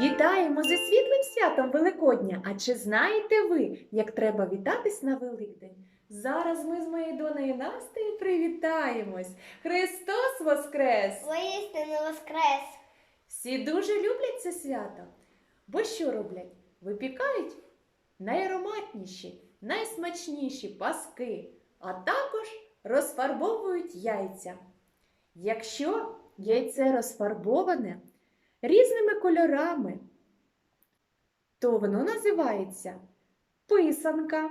Вітаємо зі світлим святом Великодня! А чи знаєте ви, як треба вітатись на Великдень? Зараз ми з моєю донею Настею привітаємось! Христос Воскрес! Воістину воскрес! Всі дуже люблять це свято. Бо що роблять? Випікають найароматніші, найсмачніші паски, а також розфарбовують яйця. Якщо яйце розфарбоване різними кольорами, то воно називається писанка.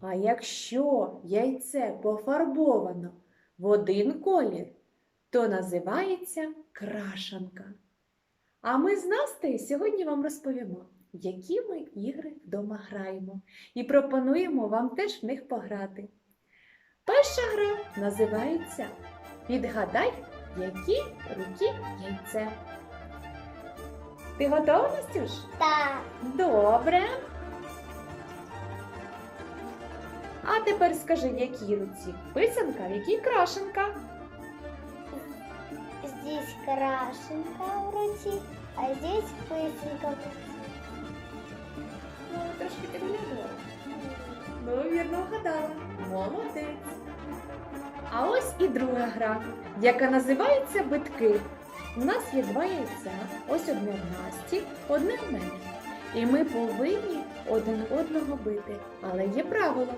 А якщо яйце пофарбовано в один колір, то називається крашанка. А ми з Настею сьогодні вам розповімо, які ми ігри вдома граємо, і пропонуємо вам теж в них пограти. Перша гра називається Відгадай, які руки яйце. Ти готова, Настюш? Так, Добре. А тепер скажи, в якій руці писанка, в якій крашенка. здесь крашенка в руці, а здесь писанка в руці. Ну, трошки підглядала. Ну, вірно вгадала. І друга гра, яка називається битки. У нас є два яйця, ось одне в Насті, одне в мене. І ми повинні один одного бити. Але є правило.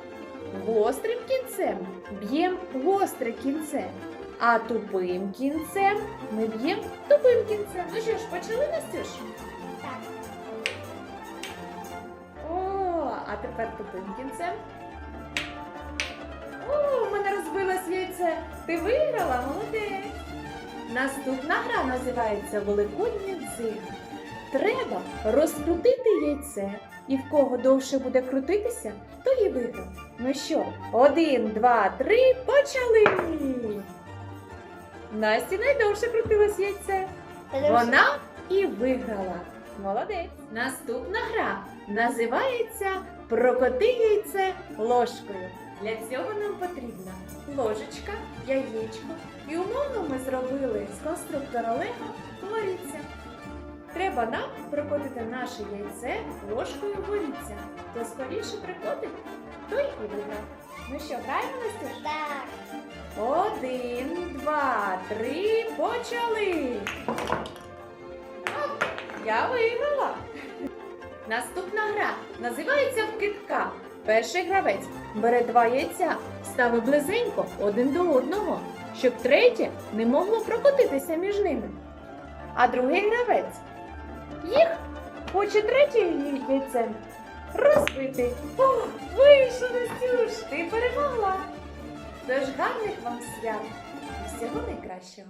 Гострим кінцем б'ємо гостре кінце, а тупим кінцем ми б'ємо тупим кінцем. Ну що ж, почали Настюш? Так, О, а тепер тупим кінцем. Ти виграла, молодець. Наступна гра називається Великодня дзига. Треба розкрутити яйце. І в кого довше буде крутитися, той і виграв. Ну що, один, два, три, почали! Насті найдовше крутилось яйце. Вона і виграла. Молодець. Наступна гра називається Прокоти яйце ложкою. Для цього нам потрібна ложечка, яєчко. І умовно ми зробили з конструктора Лего воріться. Треба нам прокотити наше яйце ложкою воріться. Хто скоріше прикотить, той і виграв. Ну що, граємо Настюш? так. Один, два, три, почали. Я виграла. Наступна гра називається вкидка. Перший гравець бере два яйця, ставить близенько один до одного, щоб третє не могло прокотитися між ними. А другий гравець їх хоче третім яйцем розбити. О, вийшло, Настюш, ти перемогла. Тож гарних вам свят і всього найкращого.